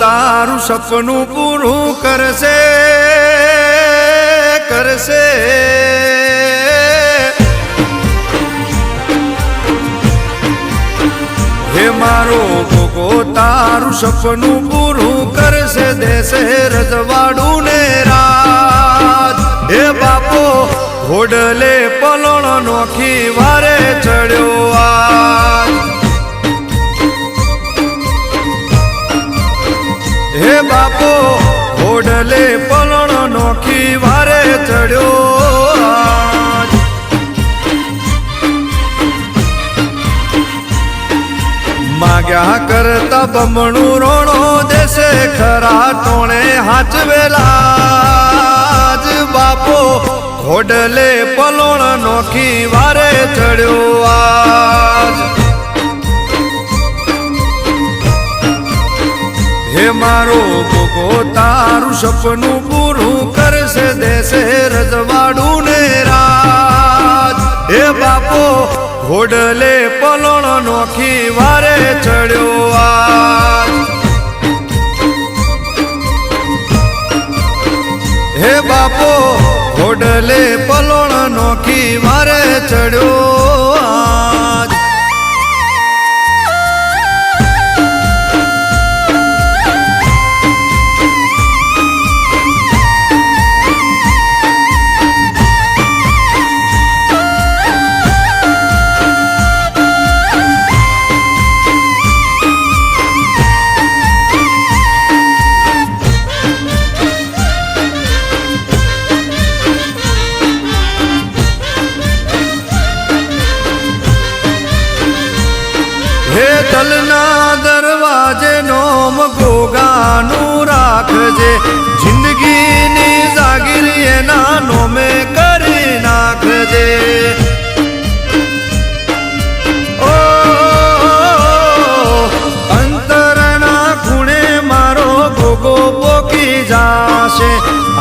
તારું સપનું પૂરું કરશે કરશે. હે મારો ભોગો, તારું સપનું પૂરું કરશે, દેશે રજવાડું ને રાજ હે બાપો, હોડલે પલણ નોખી વારે માગ્યા કરતા બમણું રોણો દેશે ખરા તોણે હાચવેલા બાપો ઘોડલે પલોણ નોખી વારે ચડ્યો આજ. હે મારો ગોગો તારું સપનું પૂરું કરશે, દેશે રજવાડું ને રાજ. હે બાપો ઘોડલે પલણ નોખી વારે ચડ્યો આજ. હે બાપો ઘોડલે પલણ નોખી વારે ચડ્યો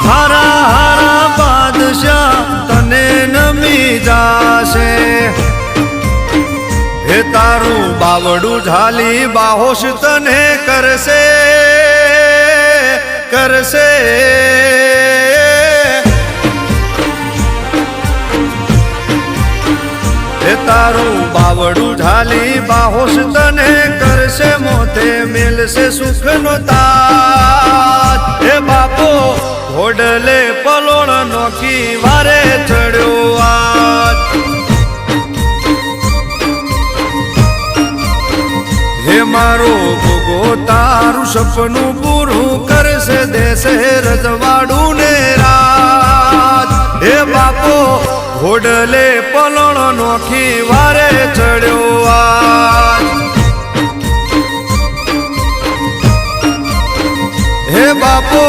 હારા હારા બાદશાહ તને નમી જાશે. હે તારું બાવડું ઝાલી બાહોશ તને કરશે કરશે. હે તારું બાવડું ઢાલી, બાહોશ તને કરશે મોતે, મેલશે સુખનો તાજ. હે બાપો, ઘોડલે પલોણ નોખી, વારે ચડ્યો આજ. હે મારો ભોગો, તારું સપનું પૂરું કરશે, દેશે રજવાડું ને બાપો ઘોડલે પલણ નોખી વારે ચડ્યો આ. હે બાપો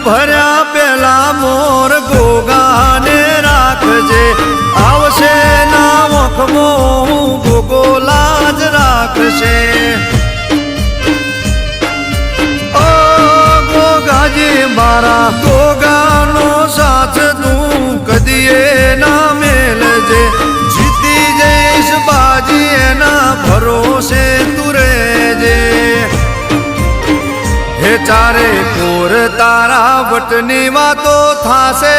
ભર્યા પેલા મોર ચારે કોર તારા વટની વાતો થાશે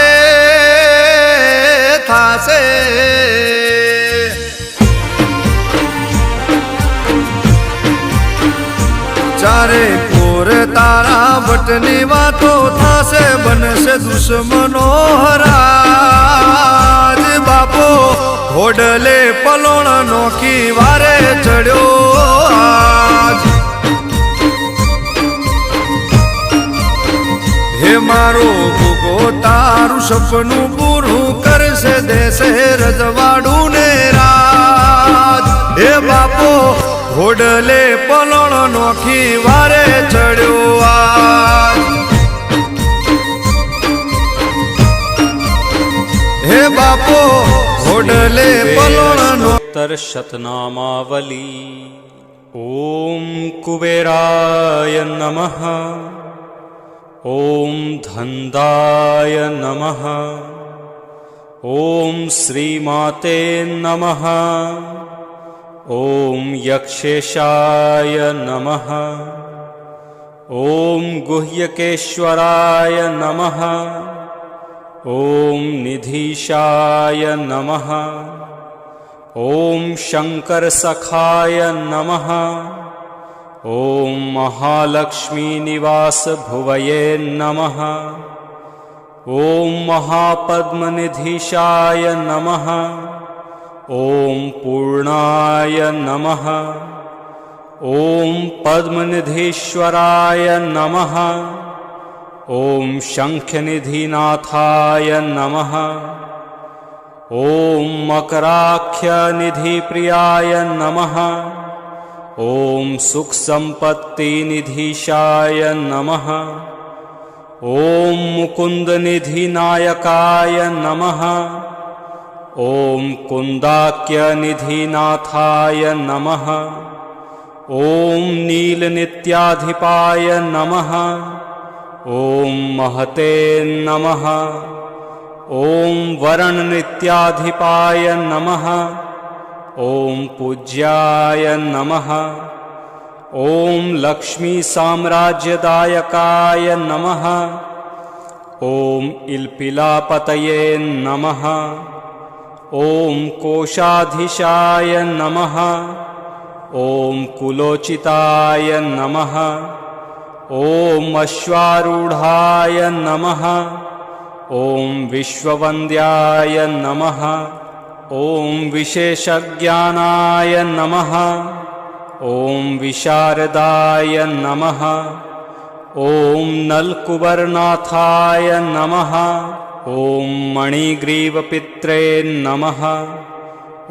થાશે ચારે કોર તારા વટની વાતો થાશે બનશે દુશ્મનો હરાજ બાપો ઘોડલે પલોણ નોખી વારે ચડ્યો આજ મારો ભૂગો તારું સપનું પૂરું કરશે દેશે રજવાડું ને રાજ. હે બાપો હોડલે પલણ નોખી વારે ચડ્યો આ હે બાપો હોડલે પલણ નો ઉત્તર શતનામાવલી ઓમ કુબેરાય નમઃ. ॐ धन्दाय नमः। ॐ श्रीमाते नमः। ॐ यक्षेशाय नमः। ॐ गुह्यकेश्वराय नमः। ॐ निधीशाय नमः। ॐ शङ्करसखाय नमः। ॐ महालक्ष्मीनिवासभुवये नमः। ॐ महापद्मनिधिशाय नमः। ॐ पूर्णाय नमः। ॐ पद्मनिधीश्वराय नमः। ॐ शङ्ख्यनिधिनाथाय नमः। ॐ मकराख्यनिधिप्रियाय नमः ॐ सुखसम्पत्तिनिधीशाय नमः। ॐ मुकुन्दनिधिनायकाय नमः। ॐ कुन्दाक्यनिधिनाथाय नमः। ॐ नीलनित्याधिपाय नमः। ॐ महते नमः। ॐ वरणनित्याधिपाय नमः ॐ पूज्याय नमः। ॐ लक्ष्मीसाम्राज्यदायकाय नमः। ॐ इल्पिलापतये नमः। ॐ कोशाधीशाय नमः। ॐ कुलोचिताय नमः। ॐ अश्वारूढाय नमः। ॐ विश्ववन्द्याय नमः ॐ विशेषज्ञानाय नमः। ॐ विशारदाय नमः। ॐ नल्कुबरनाथाय नमः। ॐ मणिग्रीवपित्रे नमः।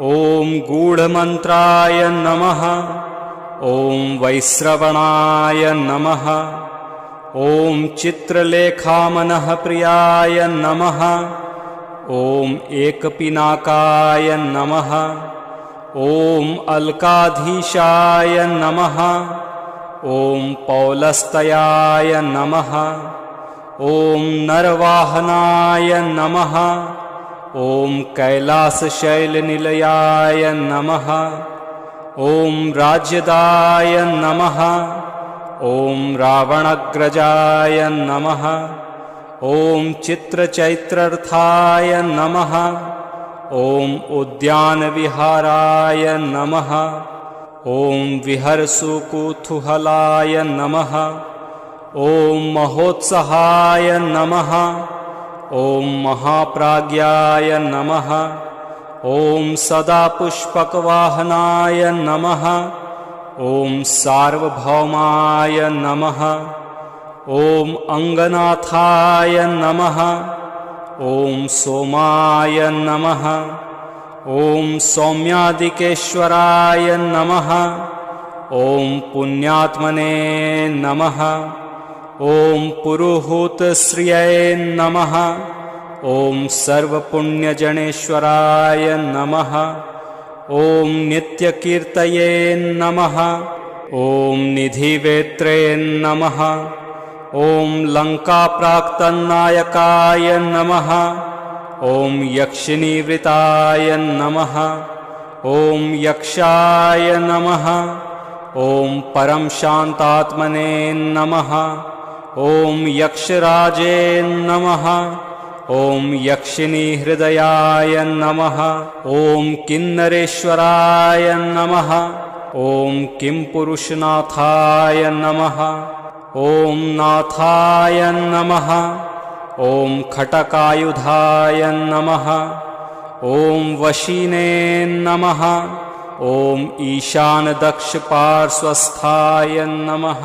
ॐ गूढमन्त्राय नमः। ॐ वैश्रवणाय नमः। ॐ चित्रलेखामनः प्रियाय नमः ॐ एकपिनाकाय नमः। ॐ अल्काधीशाय नमः। ॐ पौलस्तयाय नमः। ॐ नरवाहनाय नमः। ॐ कैलासशैलनिलयाय नमः। ॐ राज्यदाय नमः। ॐ रावणग्रजाय नमः ॐ चित्रचैत्रर्थाय नमः। ॐ उद्यानविहाराय नमः। ॐ विहर्सुकुतूहलाय नमः। ॐ महोत्सहाय नमः। ॐ महाप्राज्ञाय नमः। ॐ सदा पुष्पकवाहनाय नमः। ॐ सार्वभौमाय नमः ॐ अङ्गनाथाय नमः। ॐ सोमाय नमः। ॐ सौम्यादिकेश्वराय नमः। ॐ पुण्यात्मने नमः। ॐ पुरुहूतश्रियै नमः। ॐ सर्वपुण्यजनेश्वराय नमः। ॐ नित्यकीर्तये नमः। ॐ निधिवेत्रे नमः ॐ लङ्काप्राक्तन्नायकाय नमः। ॐ यक्षिणीवृताय नमः। ॐ यक्षाय नमः। ॐ परं शान्तात्मने नमः। ॐ यक्षराजे नमः। ॐ यक्षिणीहृदयाय नमः। ॐ किन्नरेश्वराय नमः। ॐ किंपुरुषनाथाय नमः ॐ नाथाय नमः। ॐ खटकायुधाय नमः। ॐ वशिने नमः। ॐ ईशानदक्षपार्श्वस्थाय नमः